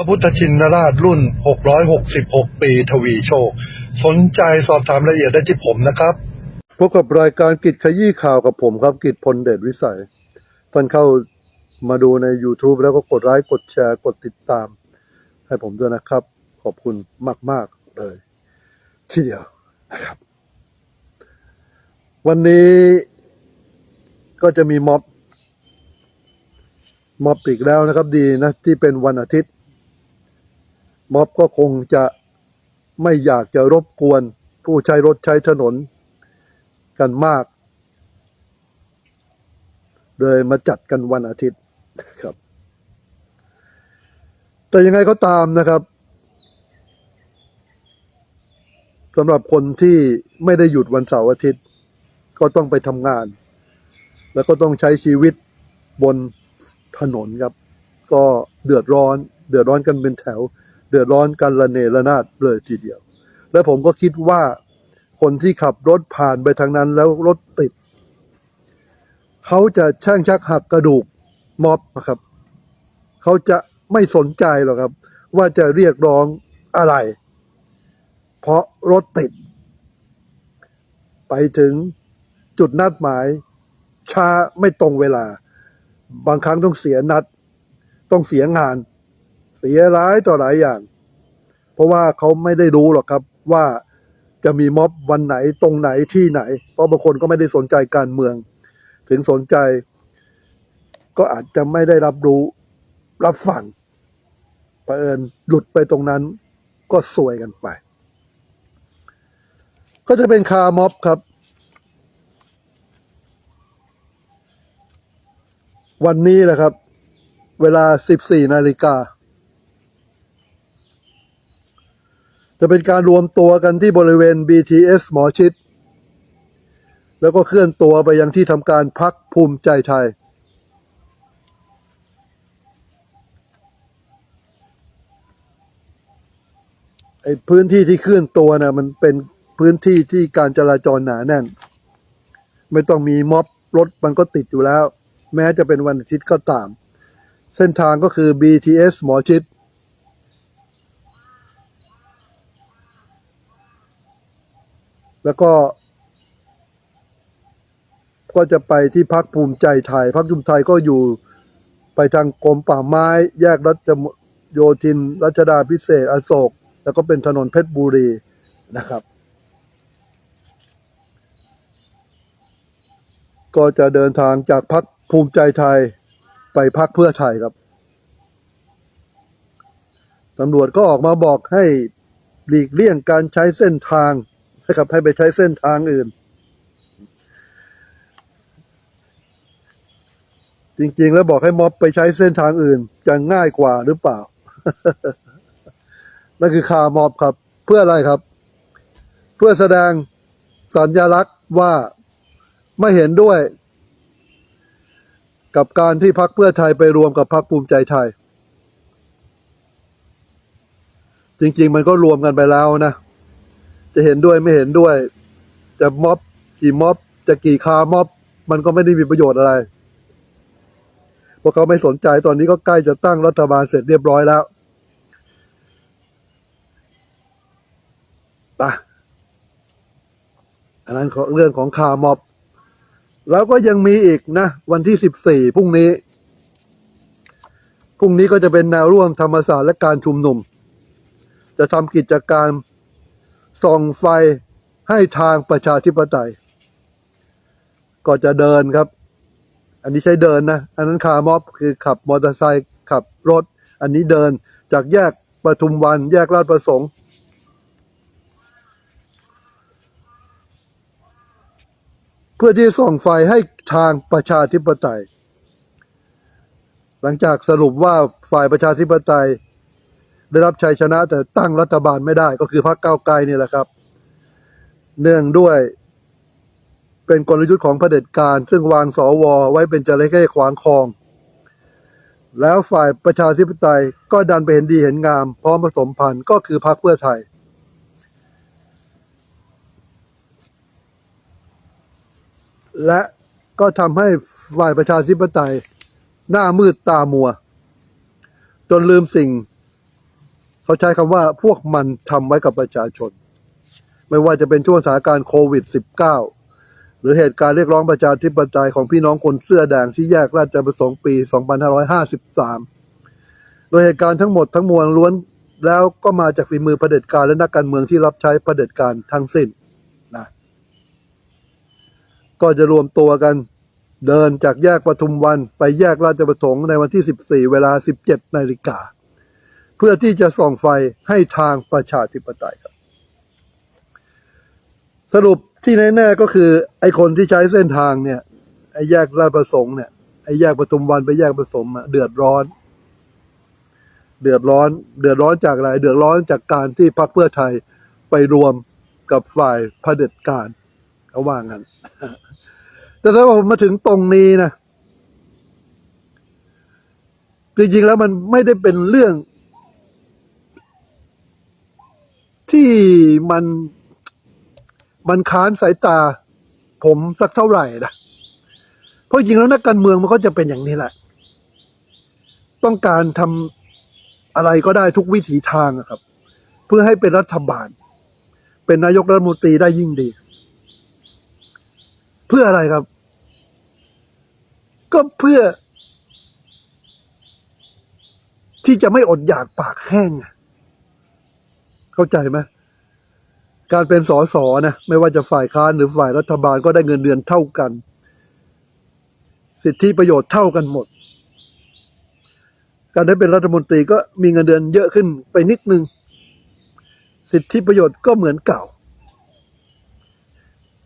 พระพุทธชินราชรุ่น 666 ปีทวีโชค สนใจสอบถามรายละเอียดได้ที่ผมนะครับ พบกับรายการกิจขยี้ข่าวกับผมครับกิจพลเดชวิสัย ท่านเข้ามาดูใน YouTube แล้วก็กดไลค์กดแชร์กดติดตาม ให้ผมด้วยนะครับ ขอบคุณมาก ๆ เลย ทีเดียวนะครับ วันนี้ก็จะมีม็อบม็อบอีกแล้วนะครับ ดีนะ ที่เป็นวันอาทิตย์ ม็อบก็คงจะไม่อยากจะรบกวนผู้ใช้รถใช้ถนนกันมาก เลยมาจัดกันวันอาทิตย์ครับ แต่ยังไงก็ตามนะครับสำหรับคนที่ไม่ได้หยุดวันเสาร์อาทิตย์ ก็ต้องไปทำงาน แล้วก็ต้องใช้ชีวิตบนถนนครับ ก็เดือดร้อน เดือดร้อนกันเป็นแถว เดือดร้อนกันระเนระนาดเลยทีเดียว และผมก็คิดว่าคนที่ขับรถผ่านไปทางนั้นแล้วรถติด เขาจะแช่งชักหักกระดูกม็อบนะครับ เขาจะไม่สนใจหรอกครับ ว่าจะเรียกร้องอะไร เพราะรถติด ไปถึงจุดนัดหมาย ช้าไม่ตรงเวลา บางครั้งต้องเสียนัด ต้องเสียงาน เสียร้ายต่อหลายอย่าง เพราะว่าเขาไม่ได้รู้หรอกครับว่าจะมีม็อบวันไหนตรงไหนที่ไหน เพราะบางคนก็ไม่ได้สนใจการเมือง ถึงสนใจ ก็อาจจะไม่ได้รับรู้รับฟังเผอิญหลุดไปตรงนั้น ก็สวยกันไป ก็จะเป็นคาร์ม็อบครับ วันนี้แหละครับ เวลา 14นาฬิกา จะเป็นการรวมตัวกันที่บริเวณ BTS หมอชิด แล้วก็เคลื่อนตัวไปยังที่ทำการพักภูมิใจไทย ไอ้พื้นที่ที่เคลื่อนตัวนะมันเป็นพื้นที่ที่การจราจรหนาแน่น ไม่ต้องมีม็อบรถมันก็ติดอยู่แล้ว แม้จะเป็นวันอาทิตย์ก็ตาม เส้นทางก็คือ BTS หมอชิด แล้วก็ ก็จะไปที่พักภูมิใจไทยพักภูมิไทยก็อยู่ไปทางกรมป่าไม้ แยกรัชโยธิน รัชดาพิเศษอโศก แล้วก็เป็นถนนเพชรบุรีนะครับ ก็จะเดินทางจากพักภูมิใจไทยไปพักเพื่อไทยครับตำรวจก็ออกมาบอกให้หลีกเลี่ยงการใช้เส้นทาง นะครับ ให้ไปใช้เส้นทางอื่น จริง ๆ แล้วบอกให้ม็อบไปใช้เส้นทางอื่น จะง่ายกว่าหรือเปล่า นั่นคือคาร์ม็อบครับ เพื่ออะไรครับ เพื่อแสดงสัญลักษณ์ว่าไม่เห็นด้วย กับการที่พักเพื่อไทยไปรวมกับพักภูมิใจไทย จริง ๆ มันก็รวมกันไปแล้วนะ จะเห็นด้วยไม่เห็นด้วย จะม็อบกี่ม็อบ จะกี่คาม็อบ มันก็ไม่ได้มีประโยชน์อะไรเพราะเขาไม่สนใจตอนนี้ก็ใกล้จะตั้งรัฐบาลเสร็จเรียบร้อยแล้วปะอันนั้นของเรื่องของคาม็อบ แล้วก็ยังมีอีกนะ วันที่สิบสี่พรุ่งนี้พรุ่งนี้ก็จะเป็นแนวร่วมธรรมศาสตร์และการชุมนุม จะทำกิจการ ส่องไฟให้ทางประชาธิปไตย ก็จะเดินครับ อันนี้ใช้เดินนะ อันนั้นคาร์มอบคือขับมอเตอร์ไซค์ขับรถ อันนี้เดินจากแยกปทุมวันแยกราชประสงค์เพื่อที่ส่องไฟให้ทางประชาธิปไตย หลังจากสรุปว่าฝ่ายประชาธิปไตย ได้รับชัยชนะแต่ตั้งรัฐบาลไม่ได้ก็คือพรรคก้าวไกลนี่แหละครับ เนื่องด้วยเป็นกลยุทธ์ของเผด็จการ ซึ่งวางสวไว้เป็นจระเข้ขวางคลอง แล้วฝ่ายประชาธิปไตยก็ดันไปเห็นดีเห็นงาม พร้อมผสมพันธ์ก็คือพรรคเพื่อไทย และก็ทำให้ฝ่ายประชาธิปไตย หน้ามืดตามัว จนลืมสิ่ง เขาใช้คำว่าพวกมันทำไว้กับประชาชน ไม่ว่าจะเป็นช่วงสถานการณ์โควิด -19 หรือเหตุการณ์เรียกร้องประชาธิปไตยของพี่น้องคนเสื้อแดงที่แยกราชประสงค์ปี 2553 โดยเหตุการณ์ทั้งหมดทั้งมวลล้วนแล้วก็มาจากฝีมือเผด็จการและนักการเมืองที่รับใช้เผด็จการทั้งสิ้นนะก็จะรวมตัวกันเดินจากแยกปทุมวันไปแยกราชประสงค์ในวันที่ 14 เวลา 17 นาฬิกา เพื่อที่จะส่องไฟให้ทางประชาธิปไตยครับ สรุปที่แน่ๆก็คือไอ้คนที่ใช้เส้นทางเนี่ยไอ้แยกราชประสงค์เนี่ยไอ้แยกปทุมวันไปแยกประสมอะเดือดร้อน เดือดร้อน เดือดร้อนจากอะไร เดือดร้อนจากการที่พรรคเพื่อไทยไปรวมกับฝ่ายเผด็จการเขาว่างั้นแต่ถ้าผมมาถึงตรงนี้นะจริงๆแล้วมันไม่ได้เป็นเรื่อง ที่มันมันค้านสายตา ผมสักเท่าไหร่นะเพราะจริงแล้วนักการเมืองมันก็จะเป็นอย่างนี้แหละ ต้องการทำอะไรก็ได้ทุกวิถีทางครับ เพื่อให้เป็นรัฐบาล เป็นนายกรัฐมนตรีได้ยิ่งดี เพื่ออะไรครับ ก็เพื่อ ที่จะไม่อดอยากปากแห้งอะ เข้าใจไหมการเป็นสอสอนะไม่ว่าจะฝ่ายค้านหรือฝ่ายรัฐบาลก็ได้เงินเดือนเท่ากัน สิทธิประโยชน์เท่ากันหมด การได้เป็นรัฐมนตรีก็มีเงินเดือนเยอะขึ้นไปนิดนึง สิทธิประโยชน์ก็เหมือนเก่า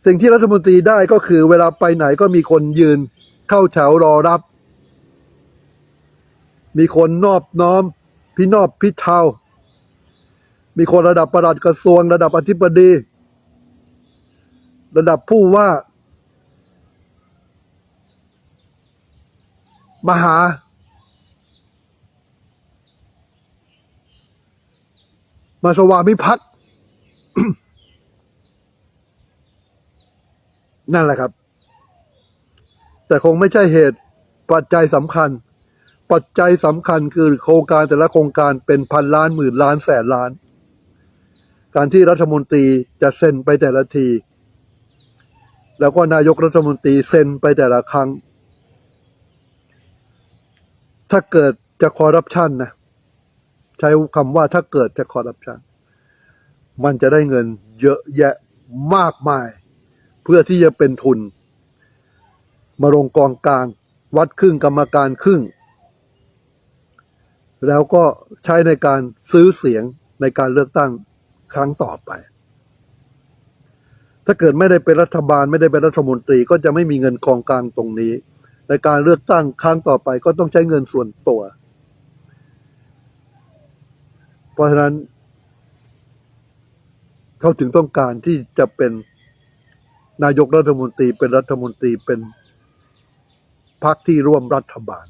สิ่งที่รัฐมนตรีได้ก็คือเวลาไปไหนก็มีคนยืนเข้าแถวรอรับ มีคนนอบน้อม พี่นอบพี่เทา มีคนระดับประหลัดกระทรวง ระดับอธิบดี ระดับผู้ว่า มหา มาสวามิภักดิ์นั่นแหละครับ แต่คงไม่ใช่เหตุปัจจัยสำคัญ ปัจจัยสำคัญคือโครงการแต่ละโครงการเป็นพันล้านหมื่นล้านแสนล้าน การที่รัฐมนตรีจะเซ็นไปแต่ละที แล้วก็นายกรัฐมนตรีเซ็นไปแต่ละครั้ง ถ้าเกิดจะคอร์รัปชันนะใช้คำว่าถ้าเกิดจะคอร์รัปชันมันจะได้เงินเยอะแยะมากมาย เพื่อที่จะเป็นทุน มาลงกองกลาง วัดครึ่งกรรมการครึ่ง แล้วก็ใช้ในการซื้อเสียงในการเลือกตั้ง ครั้งต่อไป ถ้าเกิดไม่ได้เป็นรัฐบาลไม่ได้เป็นรัฐมนตรี ก็จะไม่มีเงินกองกลางตรงนี้ ในการเลือกตั้งครั้งต่อไป ก็ต้องใช้เงินส่วนตัว เพราะฉะนั้น เขาถึงต้องการที่จะเป็นนายกรัฐมนตรีเป็นรัฐมนตรีเป็นพรรคที่ร่วมรัฐบาล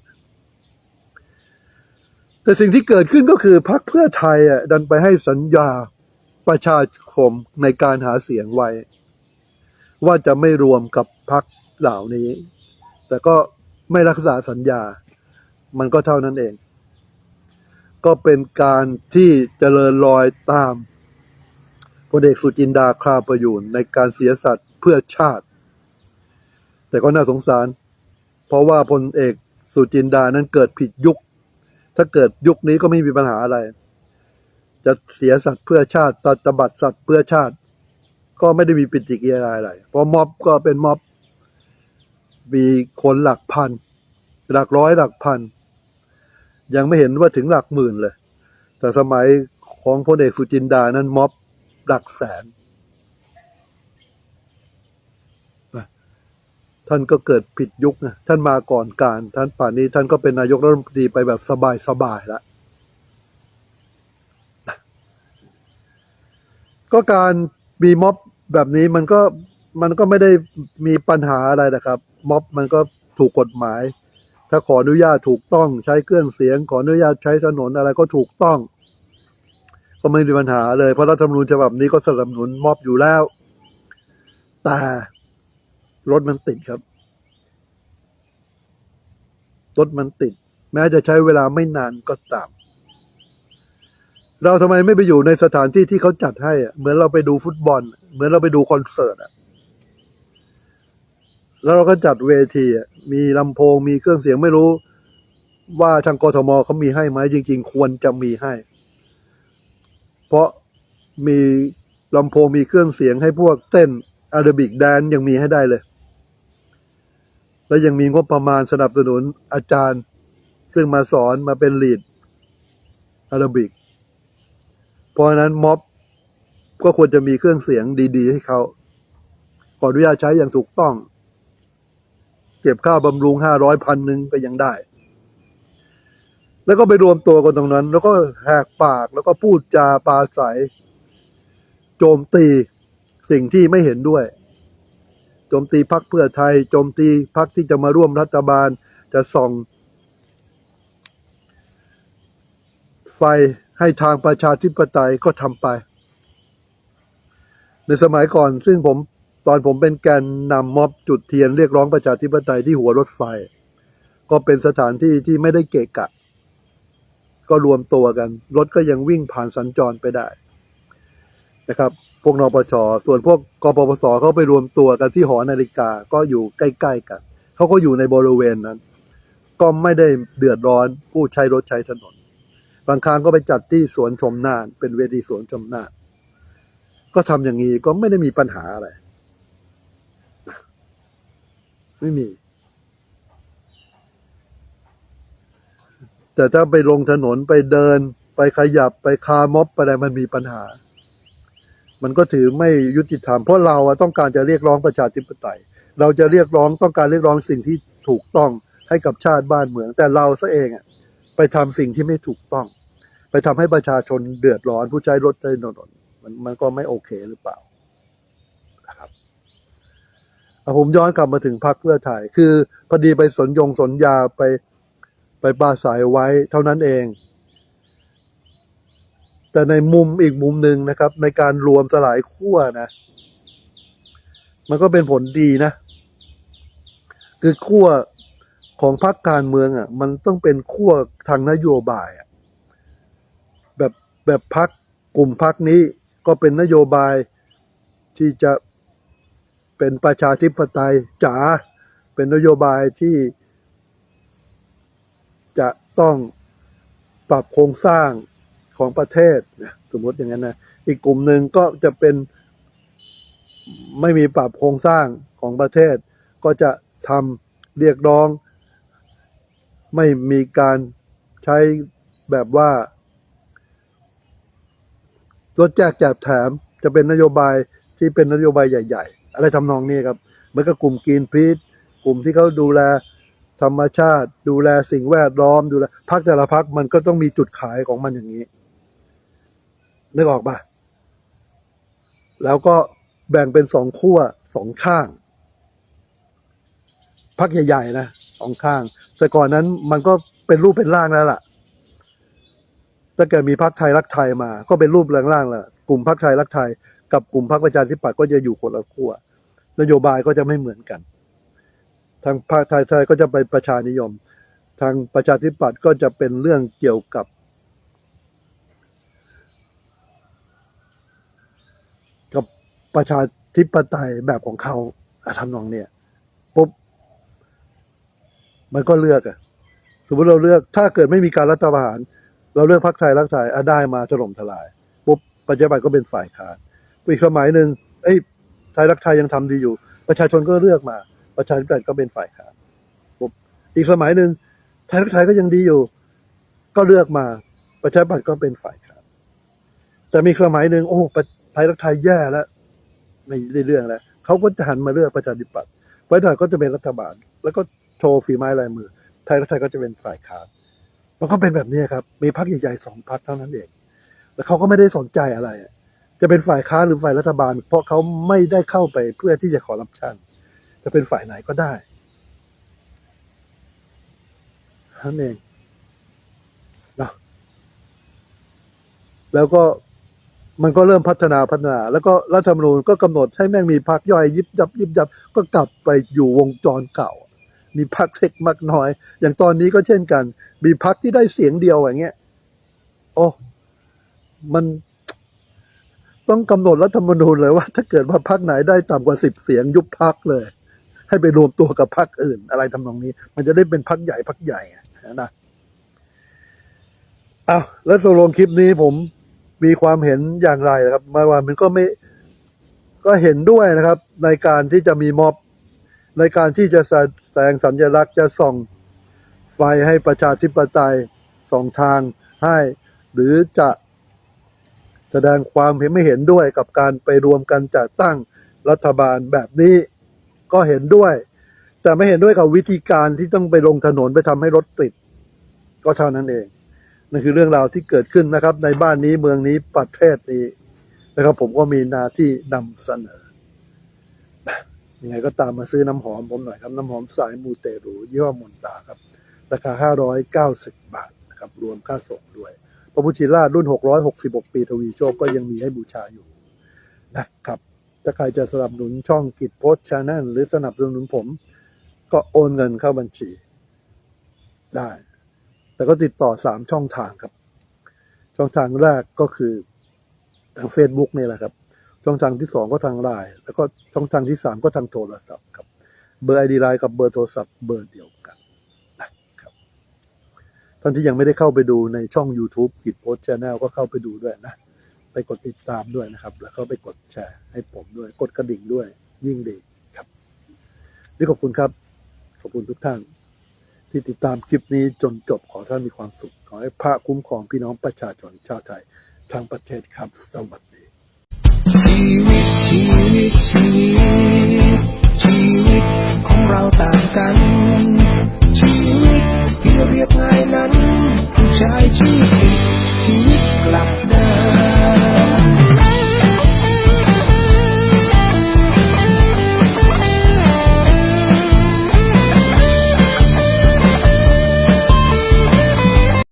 แต่สิ่งที่เกิดขึ้นก็คือพรรคเพื่อไทยดันไปให้สัญญา ประชาคมในการหาเสียงไว้ ว่าจะไม่รวมกับพรรคเหล่านี้ แต่ก็ไม่รักษาสัญญา มันก็เท่านั้นเอง ก็เป็นการที่เจริญรอยตามพลเอกสุจินดาคราประยูนในการเสียสัตว์เพื่อชาติ แต่ก็น่าสงสาร เพราะว่าพลเอกสุจินดานั้นเกิดผิดยุค ถ้าเกิดยุคนี้ก็ไม่มีปัญหาอะไร จะเสียสัตว์เพื่อชาติตัดบัตรสัตว์เพื่อชาติ ก็ไม่ได้มีปิติกิริยาอะไรเพราะม็อบก็เป็นม็อบ มีคนหลักพัน หลักร้อยหลักพัน ยังไม่เห็นว่าถึงหลักหมื่นเลย แต่สมัยของพลเอกสุจินดานั้นม็อบหลักแสนท่านก็เกิดผิดยุคนะท่านมาก่อนการ ท่านป่านนี้ท่านก็เป็นนายกรัฐมนตรีไปแบบสบายๆแล้ว ก็การมีม็อบแบบนี้มันก็มันก็ไม่ได้มีปัญหาอะไรนะครับ ม็อบมันก็ถูกกฎหมาย ถ้าขออนุญาตถูกต้องใช้เครื่องเสียง ขออนุญาตใช้ถนนอะไรก็ถูกต้อง ก็ไม่มีปัญหาเลยเพราะรัฐธรรมนูญฉบับนี้ก็สนับสนุนม็อบอยู่แล้ว แต่รถมันติดครับรถมันติด แม้จะใช้เวลาไม่นานก็ตาม เราทำไมไม่ไปอยู่ในสถานที่ที่เขาจัดให้อะเหมือนเราไปดูฟุตบอล เหมือนเราไปดูคอนเสิร์ตอะแล้วเราก็จัดเวทีอะมีลำโพงมีเครื่องเสียงไม่รู้ ว่าทางกทมเขามีให้ไหมจริง ๆ ควรจะมีให้ เพราะมีลำโพงมีเครื่องเสียงให้พวกเต้นอาราบิกแดนยังมีให้ได้เลย แล้วยังมีงบประมาณสนับสนุนอาจารย์ ซึ่งมาสอนมาเป็นลีดอาราบิก เพราะฉะนั้นม็อบก็ควรจะมีเครื่องเสียงดีๆ ให้เขา ขออนุญาตใช้อย่างถูกต้อง เก็บค่าบำรุงห้าร้อยพันหนึ่งก็ยังได้ แล้วก็ไปรวมตัวกันตรงนั้น แล้วก็แหกปากแล้วก็พูดจาปาศัยโจมตีสิ่งที่ไม่เห็นด้วย โจมตีพักเพื่อไทย โจมตีพักที่จะมาร่วมรัฐบาลจะส่องไฟ ให้ทางประชาธิปไตยก็ทำไป ในสมัยก่อนซึ่งผมตอนผมเป็นแกนนำม็อบจุดเทียนเรียกร้องประชาธิปไตยที่หัวรถไฟ ก็เป็นสถานที่ที่ไม่ได้เกะกะ ก็รวมตัวกัน รถก็ยังวิ่งผ่านสัญจรไปได้นะครับ พวกนปชส่วนพวกกปปสเขาไปรวมตัวกันที่หอนาฬิกาก็อยู่ใกล้ๆกันเขาก็อยู่ในบริเวณนั้น ก็ไม่ได้เดือดร้อนผู้ใช้รถใช้ถนน บางครั้งก็ไปจัดที่สวนชมน่าน เป็นเวทีสวนชมน่าน ก็ทำอย่างนี้ก็ไม่ได้มีปัญหาอะไร ไม่มี แต่ถ้าไปลงถนนไปเดิน ไปขยับไปคาม็อบไปอะไรมันมีปัญหา มันก็ถือไม่ยุติธรรมเพราะเราอะต้องการจะเรียกร้องประชาธิปไตย เราจะเรียกร้องต้องการเรียกร้องสิ่งที่ถูกต้องให้กับชาติบ้านเมือง แต่เราซะเองอะ ไปทำสิ่งที่ไม่ถูกต้อง ไปทำให้ประชาชนเดือดร้อนผู้ใช้รถใช้ถนนมันมันก็ไม่โอเคหรือเปล่านะครับอะผมย้อนกลับมาถึงพรรคเพื่อไทย คือพอดีไปสนยงสนยาไปไปปราศัยไว้เท่านั้นเอง แต่ในมุมอีกมุมหนึ่งนะครับ ในการรวมสลายขั้วนะ มันก็เป็นผลดีนะ คือขั้ว ของพรรคการเมืองอะ มันต้องเป็นขั้วทางนโยบายอะแบบแบบพรรคกลุ่มพรรคนี้ก็เป็นนโยบายที่จะเป็นประชาธิปไตยจ๋าเป็นนโยบายที่ จะต้องปรับโครงสร้างของประเทศนะสมมติอย่างนั้นนะอีกกลุ่มหนึ่งก็จะเป็นไม่มีปรับโครงสร้างของประเทศ ก็จะทำเรียกร้อง ไม่มีการใช้แบบว่าลดแจกแจกแถมจะเป็นนโยบายที่เป็นนโยบายใหญ่ ๆ อะไรทำนองนี้ครับเหมือนกับกลุ่มกรีนพีทกลุ่มที่เขาดูแลธรรมชาติ ดูแลสิ่งแวดล้อมดูแลพักแต่ละพักมันก็ต้องมีจุดขายของมันอย่างนี้นึกออกปะแล้วก็แบ่งเป็นสองขั้วสองข้างพักใหญ่ๆนะสองข้าง แต่ก่อนนั้นมันก็เป็นรูปเป็นร่างแล้วล่ะถ้าเกิดมีพักไทยรักไทยมา ก็เป็นรูปร่างๆแหละกลุ่มพักไทยรักไทย กับกลุ่มพักประชาธิปัตย์ก็จะอยู่คนละขั้วนโยบายก็จะไม่เหมือนกัน ทางพรรคไทยไทยก็จะไปประชานิยม ทางประชาธิปัตย์ก็จะเป็นเรื่องเกี่ยวกับ กับประชาธิปไตยแบบของเขาอะทำนองเนี่ย มันก็เลือกอะสมมติเราเลือกถ้าเกิดไม่มีการรัฐประหาร เราเลือกพรรคไทยรักไทยอะได้มาถล่มทลายปุ๊บประชาธิปัตก็เป็นฝ่ายค้านอีกสมัยหนึ่งเอ้ยไทยรักไทยยังทำดีอยู่ ประชาชนก็เลือกมา ประชาธิปัตยก็เป็นฝ่ายค้านปุ๊บอีกสมัยหนึ่งไทยรักไทยก็ยังดีอยู่ ก็เลือกมาประชาธิปัตย์ก็เป็นฝ่ายค้านแต่มีสมัยหนึ่งโอ้ไทยรักไทยแย่แล้วไม่ได้เรื่องแล้วเขาก็จะหันมาเลือกประชาธิปัตย์ไว้หน่อยก็จะเป็นรัฐบาล แล้วก็ โชว์ฝีไม้ลายมือ ไทยรักไทยก็จะเป็นฝ่ายค้านมันก็เป็นแบบนี้ครับ มีพรรคใหญ่ๆสองพรรคเท่านั้นเอง แล้วเขาก็ไม่ได้สนใจอะไร จะเป็นฝ่ายค้านหรือฝ่ายรัฐบาล เพราะเขาไม่ได้เข้าไปเพื่อที่จะขอรับชันจะเป็นฝ่ายไหนก็ได้นั่นเองนะแล้วก็มันก็เริ่มพัฒนาพัฒนา แล้วก็รัฐธรรมนูญก็กำหนดให้แม่งมีพักย่อยยิบยับยิบยับก็กลับไปอยู่วงจรเก่า มีพักเล็กมากน้อย อย่างตอนนี้ก็เช่นกัน มีพักที่ได้เสียงเดียวอย่างเงี้ย โอ้มันต้องกำหนดรัฐธรรมนูญเลยว่า ถ้าเกิดว่าพักไหนได้ต่ำกว่าสิบเสียงยุบพักเลย ให้ไปรวมตัวกับพักอื่น อะไรทำนองนี้ มันจะได้เป็นพักใหญ่พักใหญ่อะนะอ้าวแล้วตกลงคลิปนี้ผมมีความเห็นอย่างไรนะครับมาว่ามันก็ไม่ก็เห็นด้วยนะครับ ในการที่จะมีม็อบ ในการที่จะแสดงสัญลักษณ์จะส่องไฟให้ประชาธิปไตยส่องทางให้ หรือจะแสดงความเห็นไม่เห็นด้วยกับการไปรวมกันจัดตั้งรัฐบาลแบบนี้ก็เห็นด้วย แต่ไม่เห็นด้วยกับวิธีการที่ต้องไปลงถนนไปทำให้รถติด ก็เท่านั้นเองนั่นคือเรื่องราวที่เกิดขึ้นนะครับ ในบ้านนี้เมืองนี้ประเทศนี้นะครับ ผมก็มีหน้าที่นำเสนอ ยังไงก็ตามมาซื้อน้ำหอมผมหน่อยครับน้ำหอมสายมูเตรูยี่ห้อมนตาครับ ราคา 590 บาทนะครับรวมค่าส่งด้วยพระพุชิรารุ่น 666 ปีทวีโชคก็ยังมีให้บูชาอยู่นะครับ ถ้าใครจะสนับสนุนช่องกิจโพสชาแนลหรือสนับสนุนผม ก็โอนเงินเข้าบัญชี ได้ แต่ก็ติดต่อสามช่องทางครับ ช่องทางแรกก็คือทาง Facebook นี่แหละครับ ช่องทางที่สองก็ทางไลน์แล้วก็ช่องทางที่สามก็ทางโทรศัพท์ครับ เบอร์ไอดีไลน์กับเบอร์โทรศัพท์เบอร์เดียวกันนะครับท่านที่ยังไม่ได้เข้าไปดูในช่อง YouTube กิจโพสชาแนลก็เข้าไปดูด้วยนะ ไปกดติดตามด้วยนะครับ แล้วก็ไปกดแชร์ให้ผมด้วย กดกระดิ่งด้วย ยิ่งดีครับนี่ขอบคุณครับ ขอบคุณทุกท่าน ที่ติดตามคลิปนี้จนจบขอท่านมีความสุขขอให้พระคุ้มครองพี่น้องประชาชนชาวไทยทั้งประเทศครับสวัสดีายนั้นผู้ชายชีวิตชีวิตกลับ